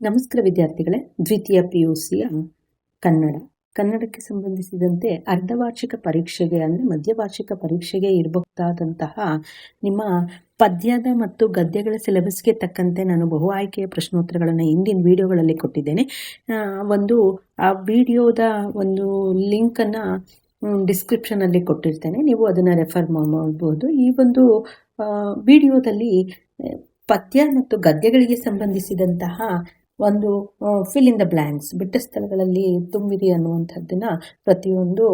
ನಮಸ್ಕಾರ ವಿದ್ಯಾರ್ಥಿಗಳೇ, ದ್ವಿತೀಯ ಪಿ ಯು ಸಿಯ ಕನ್ನಡ. ಕನ್ನಡಕ್ಕೆ ಸಂಬಂಧಿಸಿದಂತೆ ಅರ್ಧವಾರ್ಷಿಕ ಪರೀಕ್ಷೆಗೆ ಅಂದರೆ ಮಧ್ಯವಾರ್ಷಿಕ ಪರೀಕ್ಷೆಗೆ ಇರಬಹುದಾದಂತಹ ನಿಮ್ಮ ಪದ್ಯದ ಮತ್ತು ಗದ್ಯಗಳ ಸಿಲೆಬಸ್ಗೆ ತಕ್ಕಂತೆ ನಾನು ಬಹು ಆಯ್ಕೆಯ ಪ್ರಶ್ನೋತ್ತರಗಳನ್ನು ಹಿಂದಿನ ವಿಡಿಯೋಗಳಲ್ಲಿ ಕೊಟ್ಟಿದ್ದೇನೆ. ಒಂದು, ಆ ವಿಡಿಯೋದ ಒಂದು ಲಿಂಕನ್ನು ಡಿಸ್ಕ್ರಿಪ್ಷನಲ್ಲಿ ಕೊಟ್ಟಿರ್ತೇನೆ. ನೀವು ಅದನ್ನು ರೆಫರ್ ಮಾಡ್ಬೋದು. ಈ ಒಂದು ವಿಡಿಯೋದಲ್ಲಿ, ಪದ್ಯ ಮತ್ತು ಗದ್ಯಗಳಿಗೆ ಸಂಬಂಧಿಸಿದಂತಹ ಒಂದು ಫಿಲ್ ಇನ್ ದ ಬ್ಲ್ಯಾಂಕ್ಸ್ ಬಿಟ್ಟ ಸ್ಥಳಗಳಲ್ಲಿ ತುಂಬಿರಿ ಅನ್ನುವಂಥದ್ದನ್ನ ಪ್ರತಿಯೊಂದು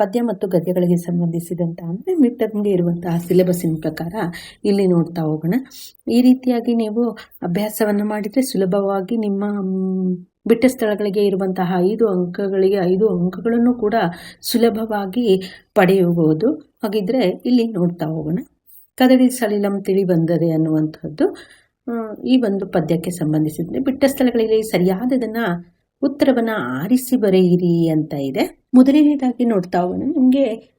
ಪದ್ಯ ಮತ್ತು ಗದ್ಯಗಳಿಗೆ ಸಂಬಂಧಿಸಿದಂತಹ ಅಂದರೆ ಮಿಡ್ ಟರ್ಮ್ಗೆ ಇರುವಂತಹ ಸಿಲೆಬಸ್ಸಿನ ಪ್ರಕಾರ ಇಲ್ಲಿ ನೋಡ್ತಾ ಹೋಗೋಣ. ಈ ರೀತಿಯಾಗಿ ನೀವು ಅಭ್ಯಾಸವನ್ನು ಮಾಡಿದರೆ ಸುಲಭವಾಗಿ ನಿಮ್ಮ ಬಿಟ್ಟ ಸ್ಥಳಗಳಿಗೆ ಇರುವಂತಹ ಐದು ಅಂಕಗಳಿಗೆ ಐದು ಅಂಕಗಳನ್ನು ಕೂಡ ಸುಲಭವಾಗಿ ಪಡೆಯಬಹುದು. ಹಾಗಿದ್ರೆ ಇಲ್ಲಿ ನೋಡ್ತಾ ಹೋಗೋಣ. ಕದಡಿ ಸಲಿಲಂ ತಿಳಿ ಬಂದದೆ ಅನ್ನುವಂಥದ್ದು. ಈ ಒಂದು ಪದ್ಯಕ್ಕೆ ಸಂಬಂಧಿಸಿದಂತೆ ಬಿಟ್ಟ ಸ್ಥಳಗಳಲ್ಲಿ ಸರಿಯಾದದನ್ನ, ಉತ್ತರವನ್ನ ಆರಿಸಿ ಬರೆಯಿರಿ ಅಂತ ಇದೆ. ಮೊದಲನೇದಾಗಿ ನೋಡ್ತಾ ಹೋಗೋಣ. ನಿಮಗೆ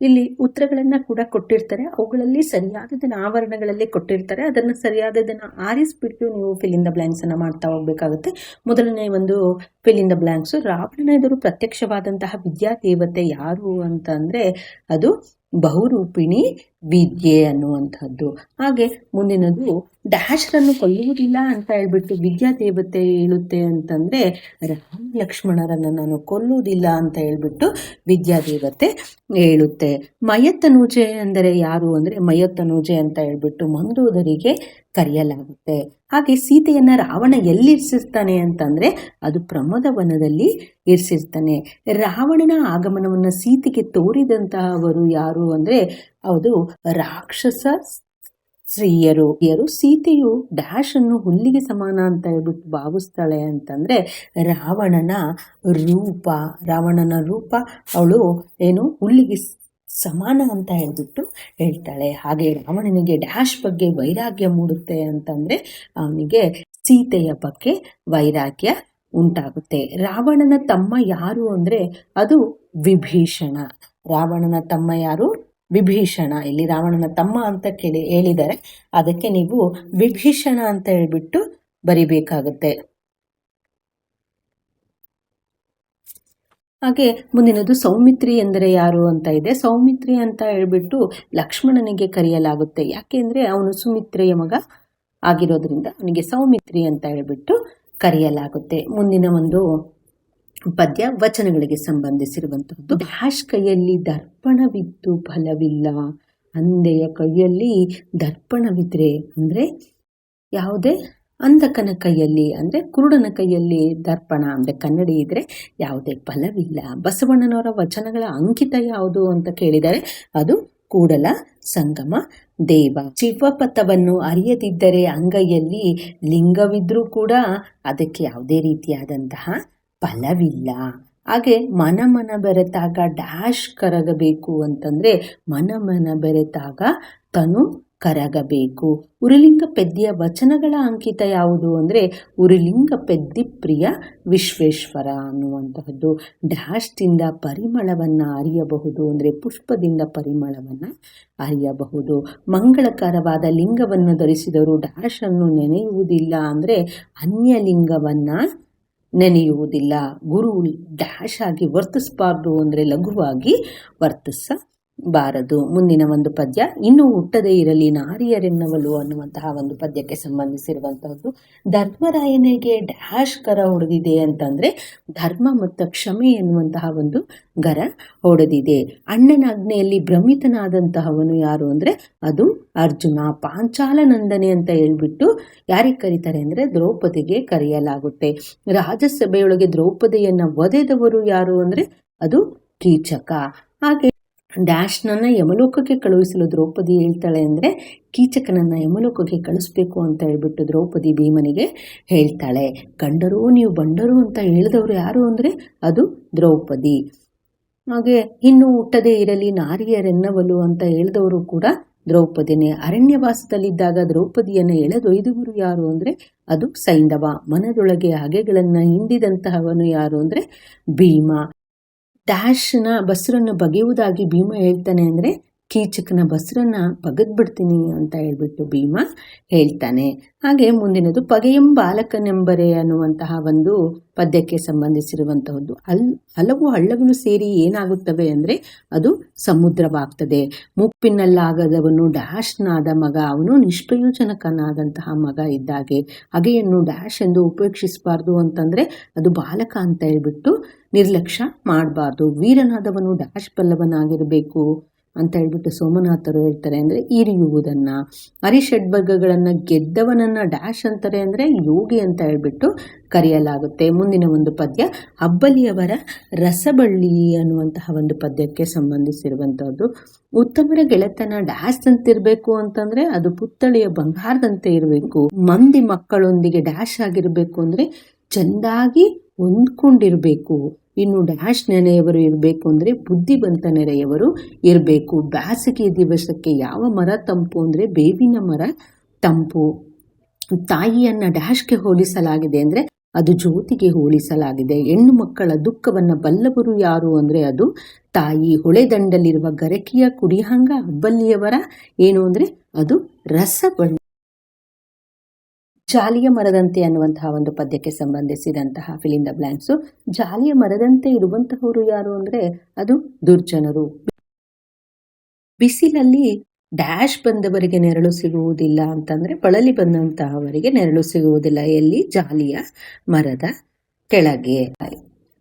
ಇಲ್ಲಿ ಉತ್ತರಗಳನ್ನ ಕೂಡ ಕೊಟ್ಟಿರ್ತಾರೆ. ಅವುಗಳಲ್ಲಿ ಸರಿಯಾದದನ್ನ ಆವರಣಗಳಲ್ಲಿ ಕೊಟ್ಟಿರ್ತಾರೆ. ಅದನ್ನ ಸರಿಯಾದದನ್ನ ಆರಿಸ್ಬಿಟ್ಟು ನೀವು ಫಿಲ್ ಇನ್ ದ ಬ್ಲ್ಯಾಂಕ್ಸ್ ಅನ್ನ ಮಾಡ್ತಾ ಹೋಗ್ಬೇಕಾಗುತ್ತೆ. ಮೊದಲನೇ ಒಂದು ಫಿಲ್ ಇನ್ ದ ಬ್ಲ್ಯಾಂಕ್ಸ್ ರಾವಣನ ಎದುರು ಪ್ರತ್ಯಕ್ಷವಾದಂತಹ ವಿದ್ಯಾದೇವತೆ ಯಾರು ಅಂತ ಅಂದ್ರೆ ಅದು ಬಹುರೂಪಿಣಿ ವಿದ್ಯೆ ಅನ್ನುವಂಥದ್ದು. ಹಾಗೆ ಮುಂದಿನದು ಡ್ಯಾಶ್ರನ್ನು ಕೊಲ್ಲುವುದಿಲ್ಲ ಅಂತ ಹೇಳ್ಬಿಟ್ಟು ವಿದ್ಯಾದೇವತೆ ಹೇಳುತ್ತೆ ಅಂತಂದ್ರೆ ರಾಮ ಲಕ್ಷ್ಮಣರನ್ನು ನಾನು ಕೊಲ್ಲುವುದಿಲ್ಲ ಅಂತ ಹೇಳ್ಬಿಟ್ಟು ವಿದ್ಯಾದೇವತೆ ಹೇಳುತ್ತೆ. ಮಯತ್ತನೂಜೆ ಅಂದರೆ ಯಾರು ಅಂದರೆ ಮಯತ್ತನೂಜೆ ಅಂತ ಹೇಳ್ಬಿಟ್ಟು ಮಂದೋದರಿಗೆ ಕರೆಯಲಾಗುತ್ತೆ. ಹಾಗೆ ಸೀತೆಯನ್ನ ರಾವಣ ಎಲ್ಲಿ ಎಲ್ಲಿರಿಸಿರ್ತಾನೆ ಅಂತಂದ್ರೆ ಅದು ಪ್ರಮೋದವನದಲ್ಲಿ ಇರಿಸಿರ್ತಾನೆ. ರಾವಣನ ಆಗಮನವನ್ನ ಸೀತೆಗೆ ತೋರಿದಂತಹವರು ಯಾರು ಅಂದ್ರೆ ಅದು ರಾಕ್ಷಸ ಸ್ತ್ರೀಯರು. ಯರು? ಸೀತೆಯು ಡ್ಯಾಶ್ ಅನ್ನು ಹುಲ್ಲಿಗೆ ಸಮಾನ ಅಂತ ಹೇಳ್ಬಿಟ್ಟು ಭಾವಿಸ್ತಾಳೆ ಅಂತಂದ್ರೆ ರಾವಣನ ರೂಪ ರಾವಣನ ರೂಪ. ಅವಳು ಏನು? ಹುಲ್ಲಿಗೆ ಸಮಾನ ಅಂತ ಹೇಳ್ಬಿಟ್ಟು ಹೇಳ್ತಾಳೆ. ಹಾಗೆ ರಾವಣನಿಗೆ ಡ್ಯಾಶ್ ಬಗ್ಗೆ ವೈರಾಗ್ಯ ಮೂಡುತ್ತೆ ಅಂತಂದ್ರೆ ಅವನಿಗೆ ಸೀತೆಯ ಬಗ್ಗೆ ವೈರಾಗ್ಯ ಉಂಟಾಗುತ್ತೆ. ರಾವಣನ ತಮ್ಮ ಯಾರು ಅಂದ್ರೆ ಅದು ವಿಭೀಷಣ. ರಾವಣನ ತಮ್ಮ ಯಾರು? ವಿಭೀಷಣ. ಇಲ್ಲಿ ರಾವಣನ ತಮ್ಮ ಅಂತ ಕೇಳಿ ಹೇಳಿದ್ದಾರೆ. ಅದಕ್ಕೆ ನೀವು ವಿಭೀಷಣ ಅಂತ ಹೇಳ್ಬಿಟ್ಟು ಬರಿಬೇಕಾಗುತ್ತೆ. ಹಾಗೆ ಮುಂದಿನದು ಸೌಮಿತ್ರಿ ಎಂದರೆ ಯಾರು ಅಂತ ಇದೆ. ಸೌಮಿತ್ರಿ ಅಂತ ಹೇಳ್ಬಿಟ್ಟು ಲಕ್ಷ್ಮಣನಿಗೆ ಕರೆಯಲಾಗುತ್ತೆ. ಯಾಕೆಂದ್ರೆ ಅವನು ಸುಮಿತ್ರೆಯ ಮಗ ಆಗಿರೋದ್ರಿಂದ ಅವನಿಗೆ ಸೌಮಿತ್ರಿ ಅಂತ ಹೇಳ್ಬಿಟ್ಟು ಕರೆಯಲಾಗುತ್ತೆ. ಮುಂದಿನ ಒಂದು ಪದ್ಯ ವಚನಗಳಿಗೆ ಸಂಬಂಧಿಸಿರುವಂತಹದ್ದು. ಭಾಷ್ ಕೈಯಲ್ಲಿ ದರ್ಪಣವಿದ್ದು ಫಲವಿಲ್ಲ. ಅಂದೆಯ ಕೈಯಲ್ಲಿ ದರ್ಪಣವಿದ್ರೆ ಅಂದ್ರೆ ಯಾವುದೇ ಅಂಧಕನ ಕೈಯಲ್ಲಿ, ಅಂದ್ರೆ ಕುರುಡನ ಕೈಯಲ್ಲಿ ದರ್ಪಣ, ಅಂದ್ರೆ ಕನ್ನಡಿ ಇದ್ರೆ ಯಾವುದೇ ಫಲವಿಲ್ಲ ಬಸವಣ್ಣನವರ ವಚನಗಳ ಅಂಕಿತ ಯಾವುದು ಅಂತ ಕೇಳಿದರೆ ಅದು ಕೂಡಲ ಸಂಗಮ, ದೇವ. ಶಿವಪಥವನ್ನು ಅರಿಯದಿದ್ದರೆ ಅಂಗೈಯಲ್ಲಿ ಲಿಂಗವಿದ್ರೂ ಕೂಡ ಅದಕ್ಕೆ ಯಾವುದೇ ರೀತಿಯಾದಂತಹ ಫಲವಿಲ್ಲ ಹಾಗೆ ಮನ ಮನ ಬೆರೆತಾಗ ಡ್ಯಾಶ್ ಕರಗಬೇಕು ಅಂತಂದ್ರೆ ಮನ ಮನ ಬೆರೆತಾಗ ತನು ಕರಗಬೇಕು. ಉರುಲಿಂಗ ಪೆದ್ದಿಯ ವಚನಗಳ ಅಂಕಿತ ಯಾವುದು ಅಂದರೆ ಉರುಲಿಂಗ ಪೆದ್ದಿ ಪ್ರಿಯ ವಿಶ್ವೇಶ್ವರ ಅನ್ನುವಂತಹದ್ದು. ಡ್ಯಾಶ್ದಿಂದ ಪರಿಮಳವನ್ನು ಅರಿಯಬಹುದು ಅಂದರೆ ಪುಷ್ಪದಿಂದ ಪರಿಮಳವನ್ನು ಅರಿಯಬಹುದು. ಮಂಗಳಕರವಾದ ಲಿಂಗವನ್ನು ಧರಿಸಿದವರು ಡ್ಯಾಶನ್ನು ನೆನೆಯುವುದಿಲ್ಲ ಅಂದರೆ ಅನ್ಯ ಲಿಂಗವನ್ನ ನೆನೆಯುವುದಿಲ್ಲ. ಗುರು ಡ್ಯಾಶ್ ಆಗಿ ವರ್ತಿಸಬಾರ್ದು ಅಂದರೆ ಲಘುವಾಗಿ ವರ್ತಿಸಬಾರದು ಮುಂದಿನ ಒಂದು ಪದ್ಯ, ಇನ್ನು ಹುಟ್ಟದೇ ಇರಲಿ ನಾರಿಯರೆನ್ನವಲು ಅನ್ನುವಂತಹ ಒಂದು ಪದ್ಯಕ್ಕೆ ಸಂಬಂಧಿಸಿರುವಂತಹದ್ದು. ಧರ್ಮರಾಯನಿಗೆ ಡ್ಯಾಶ್ ಕರ ಹೊಡೆದಿದೆ ಅಂತಂದ್ರೆ, ಧರ್ಮ ಮತ್ತು ಕ್ಷಮೆ ಎನ್ನುವಂತಹ ಒಂದು ಗರ ಹೊಡೆದಿದೆ. ಅಣ್ಣನಾಜ್ಞೆಯಲ್ಲಿ ಭ್ರಮಿತನಾದಂತಹವನು ಯಾರು ಅಂದ್ರೆ, ಅದು ಅರ್ಜುನ. ಪಾಂಚಾಲನಂದನೆ ಅಂತ ಹೇಳ್ಬಿಟ್ಟು ಯಾರಿಗೆ ಕರೀತಾರೆ ಅಂದ್ರೆ, ದ್ರೌಪದಿಗೆ ಕರೆಯಲಾಗುತ್ತೆ. ರಾಜಸಭೆಯೊಳಗೆ ದ್ರೌಪದಿಯನ್ನ ಒದೆದವರು ಯಾರು ಅಂದ್ರೆ, ಅದು ಕೀಚಕ ಹಾಗೆ ಡ್ಯಾಶ್ನನ್ನ ಯಮಲೋಕಕ್ಕೆ ಕಳುಹಿಸಲು ದ್ರೌಪದಿ ಹೇಳ್ತಾಳೆ ಅಂದರೆ ಕೀಚಕನನ್ನು ಯಮಲೋಕಕ್ಕೆ ಕಳಿಸ್ಬೇಕು ಅಂತ ಹೇಳ್ಬಿಟ್ಟು ದ್ರೌಪದಿ ಭೀಮನಿಗೆ ಹೇಳ್ತಾಳೆ. ಗಂಡರು, ನೀವು ಬಂಡರು ಅಂತ ಹೇಳಿದವರು ಯಾರು ಅಂದರೆ ಅದು ದ್ರೌಪದಿ. ಹಾಗೆ ಇನ್ನು ಹುಟ್ಟದೇ ಇರಲಿ, ನಾರಿಯರೆನ್ನವಲು ಅಂತ ಹೇಳಿದವರು ಕೂಡ ದ್ರೌಪದಿನೇ. ಅರಣ್ಯವಾಸದಲ್ಲಿದ್ದಾಗ ದ್ರೌಪದಿಯನ್ನು ಎಳೆದೊಯ್ದವರು ಯಾರು ಅಂದರೆ ಅದು ಸೈಂಧವ ಮನದೊಳಗೆ ಹಗೆಗಳನ್ನು ಹಿಂಡಿದಂತಹವನು ಯಾರು ಅಂದರೆ ಭೀಮ. ಡ್ಯಾಶ್ನ ಬಸ್ರನ್ನು ಬಗೆಯುವುದಾಗಿ ಭೀಮ ಹೇಳ್ತಾನೆ ಅಂದ್ರೆ ಕೀಚಕನ ಬಸರನ್ನ ಬಗದ್ಬಿಡ್ತೀನಿ ಅಂತ ಹೇಳ್ಬಿಟ್ಟು ಭೀಮ ಹೇಳ್ತಾನೆ. ಹಾಗೆ ಮುಂದಿನದು ಪಗೆಯಂ ಬಾಲಕನೆಂಬರೆ ಅನ್ನುವಂತಹ ಒಂದು ಪದ್ಯಕ್ಕೆ ಸಂಬಂಧಿಸಿರುವಂತಹದ್ದು. ಅಲ್ ಹಲವು ಹಳ್ಳಗಳು ಸೇರಿ ಏನಾಗುತ್ತವೆ ಅಂದ್ರೆ ಅದು ಸಮುದ್ರವಾಗ್ತದೆ. ಮುಪ್ಪಿನಲ್ಲಾಗದವನು ಡ್ಯಾಶ್ನಾದ ಮಗ, ಅವನು ನಿಷ್ಪ್ರಯೋಜನಕನಾದಂತಹ ಮಗ ಇದ್ದಾಗೆ. ಹಗೆಯನ್ನು ಡ್ಯಾಶ್ ಎಂದು ಉಪೇಕ್ಷಿಸಬಾರ್ದು ಅಂತಂದ್ರೆ ಅದು ಬಾಲಕ ಅಂತ ಹೇಳ್ಬಿಟ್ಟು ನಿರ್ಲಕ್ಷ್ಯ ಮಾಡಬಾರ್ದು. ವೀರನಾದವನು ಡ್ಯಾಶ್ ಬಲ್ಲವನಾಗಿರಬೇಕು ಅಂತ ಹೇಳ್ಬಿಟ್ಟು ಸೋಮನಾಥರು ಹೇಳ್ತಾರೆ ಅಂದರೆ ಅರಿ ಹರಿಷಡ್ವರ್ಗಗಳನ್ನು ಗೆದ್ದವನನ್ನ ಡ್ಯಾಶ್ ಅಂತಾರೆ ಅಂದರೆ ಯೋಗಿ ಅಂತ ಹೇಳ್ಬಿಟ್ಟು ಕರೆಯಲಾಗುತ್ತೆ. ಮುಂದಿನ ಒಂದು ಪದ್ಯ, ಅಬ್ಬಲಿಯವರ ರಸಬಳ್ಳಿ ಅನ್ನುವಂತಹ ಒಂದು ಪದ್ಯಕ್ಕೆ ಸಂಬಂಧಿಸಿರುವಂಥದ್ದು ಉತ್ತಮರ ಗೆಳೆತನ ಡ್ಯಾಶ್ ಅಂತಿರ್ಬೇಕು ಅಂತಂದ್ರೆ ಅದು ಪುತ್ಥಳಿಯ ಬಂಗಾರದಂತೆ ಇರಬೇಕು. ಮಂದಿ ಮಕ್ಕಳೊಂದಿಗೆ ಡ್ಯಾಶ್ ಆಗಿರಬೇಕು ಅಂದ್ರೆ ಚೆಂದಾಗಿ ಹೊಂದ್ಕೊಂಡಿರ್ಬೇಕು. ಇನ್ನು ಡ್ಯಾಶ್ ನೆನೆಯವರು ಇರಬೇಕು ಅಂದರೆ ಬುದ್ಧಿವಂತ ನೆರೆಯವರು ಇರಬೇಕು. ಬೇಸಿಗೆ ದಿವಸಕ್ಕೆ ಯಾವ ಮರ ತಂಪು ಅಂದರೆ ಬೇವಿನ ಮರ ತಂಪು. ತಾಯಿಯನ್ನು ಡ್ಯಾಶ್ಗೆ ಹೋಲಿಸಲಾಗಿದೆ ಅಂದರೆ ಅದು ಜ್ಯೋತಿಗೆ ಹೋಲಿಸಲಾಗಿದೆ. ಹೆಣ್ಣು ಮಕ್ಕಳ ದುಃಖವನ್ನು ಬಲ್ಲವರು ಯಾರು ಅಂದರೆ ಅದು ತಾಯಿ. ಹೊಳೆದಂಡಲ್ಲಿರುವ ಗರಕಿಯ ಕುಡಿಹಂಗ, ಹಬ್ಬಲ್ಲಿಯವರ ಏನು ಅಂದರೆ ಅದು ರಸಬಳ್ಳಿ ಜಾಲಿಯ ಮರದಂತೆ ಅನ್ನುವಂತಹ ಒಂದು ಪದ್ಯಕ್ಕೆ ಸಂಬಂಧಿಸಿದಂತಹ ಫಿಲಿಂದ ಬ್ಲ್ಯಾಂಕ್ಸು ಜಾಲಿಯ ಮರದಂತೆ ಇರುವಂತಹವರು ಯಾರು ಅಂದ್ರೆ ಅದು ದುರ್ಜನರು. ಬಿಸಿಲಲ್ಲಿ ಡ್ಯಾಶ್ ಬಂದವರಿಗೆ ನೆರಳು ಸಿಗುವುದಿಲ್ಲ ಅಂತಂದ್ರೆ ಬಳಲಿ ಬಂದಂತಹವರಿಗೆ ನೆರಳು ಸಿಗುವುದಿಲ್ಲ. ಎಲ್ಲಿ? ಜಾಲಿಯ ಮರದ ಕೆಳಗೆ.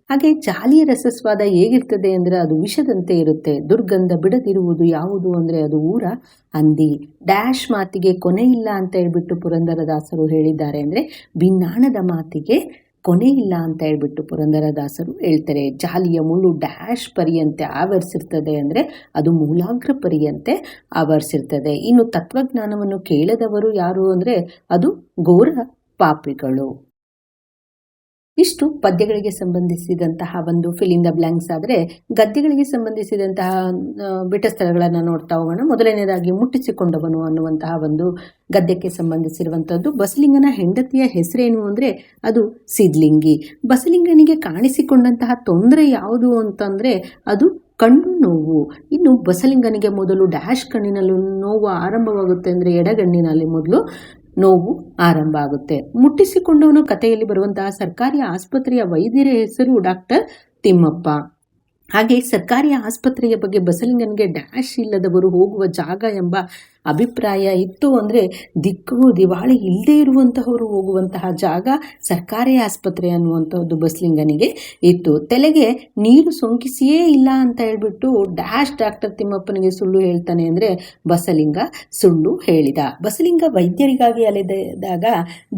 ಹಾಗೆ ಜಾಲಿಯ ರಸಸ್ವಾದ ಹೇಗಿರ್ತದೆ ಅಂದ್ರೆ ಅದು ವಿಷದಂತೆ ಇರುತ್ತೆ. ದುರ್ಗಂಧ ಬಿಡದಿರುವುದು ಯಾವುದು ಅಂದ್ರೆ ಅದು ಊರ ಹಂದಿ. ಡ್ಯಾಶ್ ಮಾತಿಗೆ ಕೊನೆ ಇಲ್ಲ ಅಂತ ಹೇಳ್ಬಿಟ್ಟು ಪುರಂದರದಾಸರು ಹೇಳಿದ್ದಾರೆ ಅಂದ್ರೆ ಭಿನ್ನಾಣದ ಮಾತಿಗೆ ಕೊನೆ ಇಲ್ಲ ಅಂತ ಹೇಳ್ಬಿಟ್ಟು ಪುರಂದರದಾಸರು ಹೇಳ್ತಾರೆ. ಜಾಲಿಯ ಮುಳ್ಳು ಡ್ಯಾಶ್ ಪರಿಯಂತೆ ಆವರಿಸಿರ್ತದೆ ಅಂದ್ರೆ ಅದು ಮೂಲಾಗ್ರ ಪರಿಯಂತೆ ಆವರಿಸಿರ್ತದೆ. ಇನ್ನು ತತ್ವಜ್ಞಾನವನ್ನು ಕೇಳದವರು ಯಾರು ಅಂದ್ರೆ ಅದು ಘೋರ ಪಾಪಿಗಳು. ಇಷ್ಟು ಪದ್ಯಗಳಿಗೆ ಸಂಬಂಧಿಸಿದಂತಹ ಒಂದು ಫಿಲ್ ಇನ್ ದ ಬ್ಲಾಂಕ್ಸ್ ಆದರೆ ಗದ್ಯಗಳಿಗೆ ಸಂಬಂಧಿಸಿದಂತಹ ಬಿಟ್ಟ ಸ್ಥಳಗಳನ್ನು ನೋಡ್ತಾ ಹೋಗೋಣ. ಮೊದಲನೇದಾಗಿ ಮುಟ್ಟಿಸಿಕೊಂಡವನು ಅನ್ನುವಂತಹ ಒಂದು ಗದ್ಯಕ್ಕೆ ಸಂಬಂಧಿಸಿರುವಂಥದ್ದು. ಬಸಲಿಂಗನ ಹೆಂಡತಿಯ ಹೆಸರೇನು ಅಂದರೆ ಅದು ಸಿದ್ಲಿಂಗಿ. ಬಸಲಿಂಗನಿಗೆ ಕಾಣಿಸಿಕೊಂಡಂತಹ ತೊಂದರೆ ಯಾವುದು ಅಂತಂದರೆ ಅದು ಕಣ್ಣು ನೋವು. ಇನ್ನು ಬಸಲಿಂಗನಿಗೆ ಮೊದಲು ಡ್ಯಾಶ್ ಕಣ್ಣಿನಲ್ಲೂ ನೋವು ಆರಂಭವಾಗುತ್ತೆ ಅಂದರೆ ಎಡಗಣ್ಣಿನಲ್ಲಿ ಮೊದಲು. ನೋವು ಆರಂಭ ಆಗುತ್ತೆ ಮುಟ್ಟಿಸಿಕೊಂಡವನು ಕಥೆಯಲ್ಲಿ ಬರುವಂತಹ ಸರ್ಕಾರಿ ಆಸ್ಪತ್ರೆಯ ವೈದ್ಯರ ಹೆಸರು ಡಾಕ್ಟರ್ ತಿಮ್ಮಪ್ಪ. ಹಾಗೆ ಸರ್ಕಾರಿ ಆಸ್ಪತ್ರೆಯ ಬಗ್ಗೆ ಬಸಲಿಂಗನಿಗೆ ಡ್ಯಾಶ್ ಇಲ್ಲದವರು ಹೋಗುವ ಜಾಗ ಎಂಬ ಅಭಿಪ್ರಾಯ ಇತ್ತು ಅಂದರೆ ದಿಕ್ಕು ದಿವಾಳಿ ಇಲ್ಲದೆ ಇರುವಂತಹವರು ಹೋಗುವಂತಹ ಜಾಗ ಸರ್ಕಾರಿ ಆಸ್ಪತ್ರೆ ಅನ್ನುವಂಥದ್ದು ಬಸ್ಲಿಂಗನಿಗೆ ಇತ್ತು. ತಲೆಗೆ ನೀರು ಸೋಂಕಿಸಿಯೇ ಇಲ್ಲ ಅಂತ ಹೇಳ್ಬಿಟ್ಟು ಡ್ಯಾಶ್ ಡಾಕ್ಟರ್ ತಿಮ್ಮಪ್ಪನಿಗೆ ಸುಳ್ಳು ಹೇಳ್ತಾನೆ ಅಂದರೆ ಬಸಲಿಂಗ ಸುಳ್ಳು ಹೇಳಿದ. ಬಸಲಿಂಗ ವೈದ್ಯರಿಗಾಗಿ ಅಲೆದಾಗ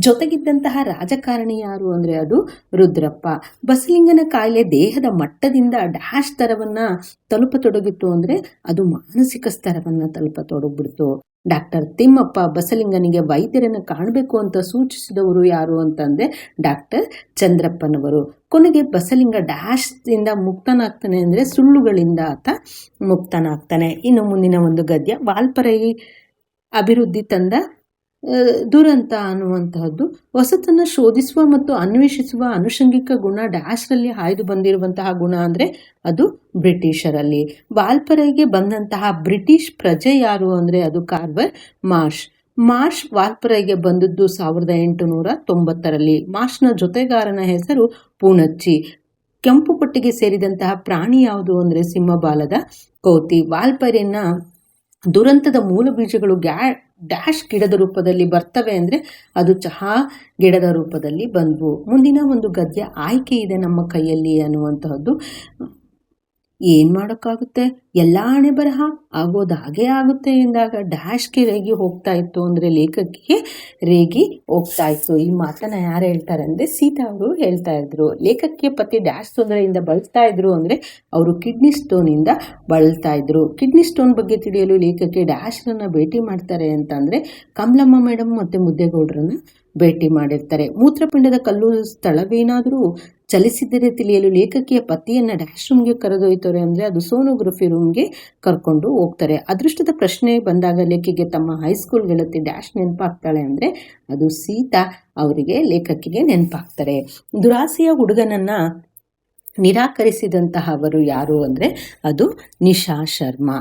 ಜೊತೆಗಿದ್ದಂತಹ ರಾಜಕಾರಣಿ ಯಾರು ಅಂದರೆ ಅದು ರುದ್ರಪ್ಪ. ಬಸಲಿಂಗನ ಕಾಯಿಲೆ ದೇಹದ ಮಟ್ಟದಿಂದ ಡ್ಯಾಶ್ ಸ್ತರವನ್ನು ತಲುಪತೊಡಗಿತ್ತು ಅಂದರೆ ಅದು ಮಾನಸಿಕ ಸ್ತರವನ್ನು ತಲುಪತೊಡಗ್ಬಿಡ್ತು. ಡಾಕ್ಟರ್ ತಿಮ್ಮಪ್ಪ ಬಸಲಿಂಗನಿಗೆ ವೈದ್ಯರನ್ನು ಕಾಣಬೇಕು ಅಂತ ಸೂಚಿಸಿದವರು ಯಾರು ಅಂತಂದರೆ ಡಾಕ್ಟರ್ ಚಂದ್ರಪ್ಪನವರು. ಕೊನೆಗೆ ಬಸಲಿಂಗ ಡ್ಯಾಶ್ದಿಂದ ಮುಕ್ತನಾಗ್ತಾನೆ ಅಂದರೆ ಸುಳ್ಳುಗಳಿಂದ ಆತ ಮುಕ್ತನಾಗ್ತಾನೆ. ಇನ್ನು ಮುಂದಿನ ಒಂದು ಗದ್ಯ, ವಾಲ್ಪರೈ ಅಭಿವೃದ್ಧಿ ತಂದ ದುರಂತ ಅನ್ನುವಂತಹದ್ದು ಹೊಸತನ್ನು ಶೋಧಿಸುವ ಮತ್ತು ಅನ್ವೇಷಿಸುವ ಆನುಷಂಗಿಕ ಗುಣ ಡ್ಯಾಶ್ರಲ್ಲಿ ಹಾಯ್ದು ಬಂದಿರುವಂತಹ ಗುಣ ಅಂದರೆ ಅದು ಬ್ರಿಟಿಷರಲ್ಲಿ. ವಾಲ್ಪರೈಗೆ ಬಂದಂತಹ ಬ್ರಿಟಿಷ್ ಪ್ರಜೆ ಯಾರು ಅಂದರೆ ಅದು ಕಾರ್ವರ್ ಮಾರ್ಷ್. ಮಾರ್ಷ್ ವಾಲ್ಪರೈಗೆ ಬಂದದ್ದು ಸಾವಿರದ ಎಂಟುನೂರ ತೊಂಬತ್ತರಲ್ಲಿ. ಮಾರ್ಷ್ನ ಜೊತೆಗಾರನ ಹೆಸರು ಪೂಣಚ್ಚಿ. ಕೆಂಪು ಪಟ್ಟಿಗೆ ಸೇರಿದಂತಹ ಪ್ರಾಣಿ ಯಾವುದು ಅಂದರೆ ಸಿಂಹಬಾಲದ ಕೋತಿ. ವಾಲ್ಪರೆನ ದುರಂತದ ಮೂಲ ಬೀಜಗಳು ಗ್ಯಾ ಡ್ಯಾಶ್ ಗಿಡದ ರೂಪದಲ್ಲಿ ಬರ್ತವೆ ಅಂದರೆ ಅದು ಚಹಾ ಗಿಡದ ರೂಪದಲ್ಲಿ ಬಂದವು. ಮುಂದಿನ ಒಂದು ಗದ್ಯ ಆಯ್ಕೆ ಇದೆ ನಮ್ಮ ಕೈಯಲ್ಲಿ ಅನ್ನುವಂತಹದ್ದು. ಏನು ಮಾಡೋಕ್ಕಾಗುತ್ತೆ? ಎಲ್ಲ ಹಣೆ ಬರಹ ಆಗೋದು ಹಾಗೆ ಆಗುತ್ತೆ ಎಂದಾಗ ಡ್ಯಾಶ್ಗೆ ರೇಗಿ ಹೋಗ್ತಾ ಇತ್ತು ಅಂದರೆ ಲೇಖಕಿಗೆ ರೇಗಿ ಹೋಗ್ತಾ ಇತ್ತು. ಈ ಮಾತನ್ನ ಯಾರು ಹೇಳ್ತಾರೆ ಅಂದರೆ ಸೀತಾ ಅವರು ಹೇಳ್ತಾ ಇದ್ರು. ಲೇಖಕ್ಕೆ ಪತಿ ಡ್ಯಾಶ್ ತೊಂದರೆಯಿಂದ ಬಳಸ್ತಾ ಇದ್ರು ಅಂದರೆ ಅವರು ಕಿಡ್ನಿ ಸ್ಟೋನಿಂದ ಬಳಲ್ತಾ ಇದ್ರು. ಕಿಡ್ನಿ ಸ್ಟೋನ್ ಬಗ್ಗೆ ತಿಳಿಯಲು ಲೇಖಕಿ ಡ್ಯಾಶ್ರನ್ನ ಭೇಟಿ ಮಾಡ್ತಾರೆ ಅಂತಂದರೆ ಕಮಲಮ್ಮ ಮೇಡಮ್ ಮತ್ತು ಮುದ್ದೇಗೌಡರನ್ನ ಭೇಟಿ ಮಾಡಿರ್ತಾರೆ. ಮೂತ್ರಪಿಂಡದ ಕಲ್ಲು ಸ್ಥಳವೇನಾದರೂ ಚಲಿಸಿದರೆ ತಿಳಿಯಲು ಲೇಖಕಿಯ ಪತಿಯನ್ನ ಡ್ಯಾಶ್ ರೂಮ್ಗೆ ಕರೆದೊಯ್ತಾರೆ ಅಂದರೆ ಅದು ಸೋನೋಗ್ರಫಿ ರೂಮ್ಗೆ ಕರ್ಕೊಂಡು ಹೋಗ್ತಾರೆ. ಅದೃಷ್ಟದ ಪ್ರಶ್ನೆ ಬಂದಾಗ ಲೇಖಿಗೆ ತಮ್ಮ ಹೈಸ್ಕೂಲ್ ಗೆಳತಿ ಡ್ಯಾಶ್ ನೆನಪಾಗ್ತಾಳೆ ಅಂದರೆ ಅದು ಸೀತಾ ಅವರಿಗೆ ಲೇಖಕಿಗೆ ನೆನಪಾಗ್ತಾರೆ. ದುರಾಸೆಯ ಹುಡುಗನನ್ನ ನಿರಾಕರಿಸಿದಂತಹವರು ಯಾರು ಅಂದರೆ ಅದು ನಿಶಾ ಶರ್ಮಾ.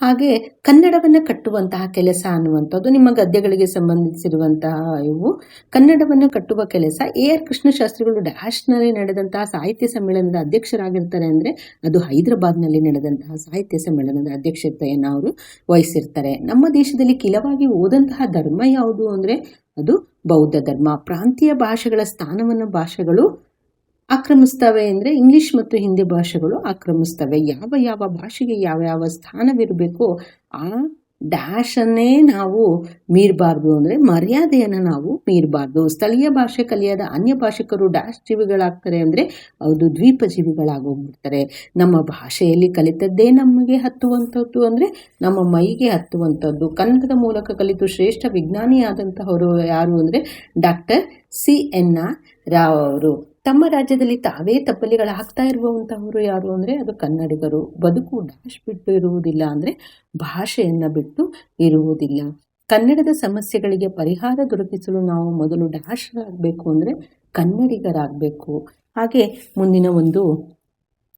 ಹಾಗೆ ಕನ್ನಡವನ್ನು ಕಟ್ಟುವಂತಹ ಕೆಲಸ ಅನ್ನುವಂಥದ್ದು, ನಿಮ್ಮ ಗದ್ಯಗಳಿಗೆ ಸಂಬಂಧಿಸಿರುವಂತಹ ಇವು. ಕನ್ನಡವನ್ನು ಕಟ್ಟುವ ಕೆಲಸ, ಎ ಆರ್ ಕೃಷ್ಣಶಾಸ್ತ್ರಿಗಳು ಡ್ಯಾಶ್ನಲ್ಲಿ ನಡೆದಂತಹ ಸಾಹಿತ್ಯ ಸಮ್ಮೇಳನದ ಅಧ್ಯಕ್ಷರಾಗಿರ್ತಾರೆ ಅಂದರೆ ಅದು ಹೈದರಾಬಾದ್ನಲ್ಲಿ ನಡೆದಂತಹ ಸಾಹಿತ್ಯ ಸಮ್ಮೇಳನದ ಅಧ್ಯಕ್ಷತೆಯನ್ನು ಅವರು ವಹಿಸಿರ್ತಾರೆ. ನಮ್ಮ ದೇಶದಲ್ಲಿ ಕಿಲವಾಗಿ ಓದಂತಹ ಧರ್ಮ ಯಾವುದು ಅಂದರೆ ಅದು ಬೌದ್ಧ ಧರ್ಮ. ಪ್ರಾಂತೀಯ ಭಾಷೆಗಳ ಸ್ಥಾನವನ್ನು ಭಾಷೆಗಳು ಆಕ್ರಮಿಸ್ತವೆ ಅಂದರೆ ಇಂಗ್ಲಿಷ್ ಮತ್ತು ಹಿಂದಿ ಭಾಷೆಗಳು ಆಕ್ರಮಿಸ್ತವೆ. ಯಾವ ಯಾವ ಭಾಷೆಗೆ ಯಾವ ಯಾವ ಸ್ಥಾನವಿರಬೇಕು ಆ ಡ್ಯಾಶನ್ನೇ ನಾವು ಮೀರಬಾರ್ದು ಅಂದರೆ ಮರ್ಯಾದೆಯನ್ನು ನಾವು ಮೀರಬಾರ್ದು. ಸ್ಥಳೀಯ ಭಾಷೆ ಕಲಿಯದ ಅನ್ಯ ಭಾಷಿಕರು ಡ್ಯಾಶ್ ಜೀವಿಗಳಾಗ್ತಾರೆ ಅಂದರೆ ಅದು ದ್ವೀಪ ಜೀವಿಗಳಾಗೋಗ್ಬಿಡ್ತಾರೆ. ನಮ್ಮ ಭಾಷೆಯಲ್ಲಿ ಕಲಿತದ್ದೇ ನಮಗೆ ಹತ್ತುವಂಥದ್ದು ಅಂದರೆ ನಮ್ಮ ಮೈಗೆ ಹತ್ತುವಂಥದ್ದು. ಕನ್ನಡದ ಮೂಲಕ ಕಲಿತು ಶ್ರೇಷ್ಠ ವಿಜ್ಞಾನಿಯಾದಂತಹವರು ಯಾರು ಅಂದರೆ doctor C N R Rao ಅವರು. ತಮ್ಮ ರಾಜ್ಯದಲ್ಲಿ ತಾವೇ ತಪ್ಪಲಿಗಳು ಹಾಕ್ತಾ ಇರುವಂತಹವರು ಯಾರು ಅಂದರೆ ಅದು ಕನ್ನಡಿಗರು. ಬದುಕು ಡ್ಯಾಶ್ ಬಿಟ್ಟು ಇರುವುದಿಲ್ಲ ಅಂದರೆ ಭಾಷೆಯನ್ನು ಬಿಟ್ಟು ಇರುವುದಿಲ್ಲ. ಕನ್ನಡದ ಸಮಸ್ಯೆಗಳಿಗೆ ಪರಿಹಾರ ದೊರಕಿಸಲು ನಾವು ಮೊದಲು ಡ್ಯಾಶ್ ಆಗಬೇಕು ಅಂದರೆ ಕನ್ನಡಿಗರಾಗಬೇಕು. ಹಾಗೆ ಮುಂದಿನ ಒಂದು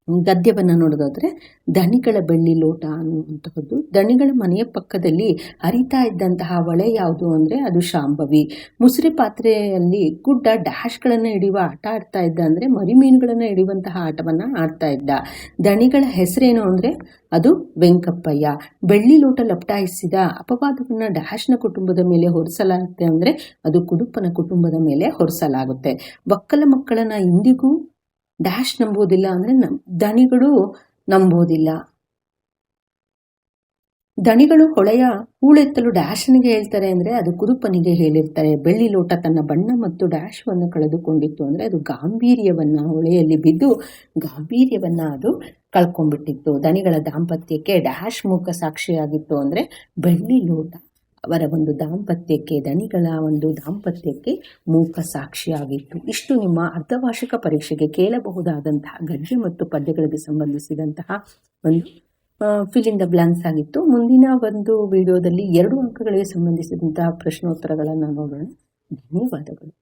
ಗದ್ಯವನ್ನು ನೋಡೋದಾದರೆ, ದಣಿಗಳ ಬೆಳ್ಳಿ ಲೋಟ ಅನ್ನುವಂತಹದ್ದು. ದಣಿಗಳ ಮನೆಯ ಪಕ್ಕದಲ್ಲಿ ಹರಿತಾ ಇದ್ದಂತಹ ಹೊಳೆ ಯಾವುದು ಅಂದರೆ, ಅದು ಶಾಂಭವಿ. ಮುಸುರೆ ಪಾತ್ರೆಯಲ್ಲಿ ಗುಡ್ಡ ಡ್ಯಾಶ್ಗಳನ್ನು ಹಿಡಿಯುವ ಆಟ ಆಡ್ತಾ ಇದ್ದ ಅಂದರೆ ಮರಿ ಮೀನುಗಳನ್ನು ಹಿಡಿಯುವಂತಹ ಆಟವನ್ನು ಆಡ್ತಾ ಇದ್ದ. ದಣಿಗಳ ಹೆಸರೇನು ಅಂದರೆ, ಅದು ವೆಂಕಪ್ಪಯ್ಯ. ಬೆಳ್ಳಿ ಲೋಟ ಲಪಟಾಯಿಸಿದ ಅಪವಾದವನ್ನು ಡ್ಯಾಶ್ನ ಕುಟುಂಬದ ಮೇಲೆ ಹೊರಿಸಲಾಗುತ್ತೆ ಅಂದರೆ, ಅದು ಕುಡುಪನ ಕುಟುಂಬದ ಮೇಲೆ ಹೊರಿಸಲಾಗುತ್ತೆ. ಒಕ್ಕಲ ಮಕ್ಕಳನ್ನು ಇಂದಿಗೂ ಡ್ಯಾಶ್ ನಂಬೋದಿಲ್ಲ ಅಂದರೆ ನಮ್, ದಣಿಗಳು ನಂಬೋದಿಲ್ಲ. ದಣಿಗಳು ಹೊಳೆಯ ಹೂಳೆತ್ತಲು ಡ್ಯಾಶನಿಗೆ ಹೇಳ್ತಾರೆ ಅಂದರೆ ಅದು ಕುರುಪನಿಗೆ ಹೇಳಿರ್ತಾರೆ. ಬೆಳ್ಳಿ ಲೋಟ ತನ್ನ ಬಣ್ಣ ಮತ್ತು ಡ್ಯಾಶ್ವನ್ನು ಕಳೆದುಕೊಂಡಿತ್ತು ಅಂದರೆ ಅದು ಗಾಂಭೀರ್ಯವನ್ನು ಹೊಳೆಯಲ್ಲಿ ಬಿದ್ದು ಗಾಂಭೀರ್ಯವನ್ನು ಅದು ಕಳ್ಕೊಂಡ್ಬಿಟ್ಟಿತ್ತು. ದಣಿಗಳ ದಾಂಪತ್ಯಕ್ಕೆ ಡ್ಯಾಶ್ ಮೂಕ ಸಾಕ್ಷಿಯಾಗಿತ್ತು ಅಂದರೆ ಬೆಳ್ಳಿ ಲೋಟ. ಅವರ ಒಂದು ದಾಂಪತ್ಯಕ್ಕೆ ದನಿಗಳ ಒಂದು ದಾಂಪತ್ಯಕ್ಕೆ ಮೂಕ ಸಾಕ್ಷಿಯಾಗಿತ್ತು. ಇಷ್ಟು ನಿಮ್ಮ ಅರ್ಧವಾರ್ಷಿಕ ಪರೀಕ್ಷೆಗೆ ಕೇಳಬಹುದಾದಂತಹ ಗದ್ಯ ಮತ್ತು ಪದ್ಯಗಳಿಗೆ ಸಂಬಂಧಿಸಿದಂತಹ ಒಂದು ಫಿಲ್ ಇನ್ ದ ಬ್ಲಾಂಕ್ಸ್ ಆಗಿತ್ತು. ಮುಂದಿನ ಒಂದು ವಿಡಿಯೋದಲ್ಲಿ ಎರಡು ಅಂಕಗಳಿಗೆ ಸಂಬಂಧಿಸಿದಂತಹ ಪ್ರಶ್ನೋತ್ತರಗಳನ್ನು ನೋಡೋಣ. ಧನ್ಯವಾದಗಳು.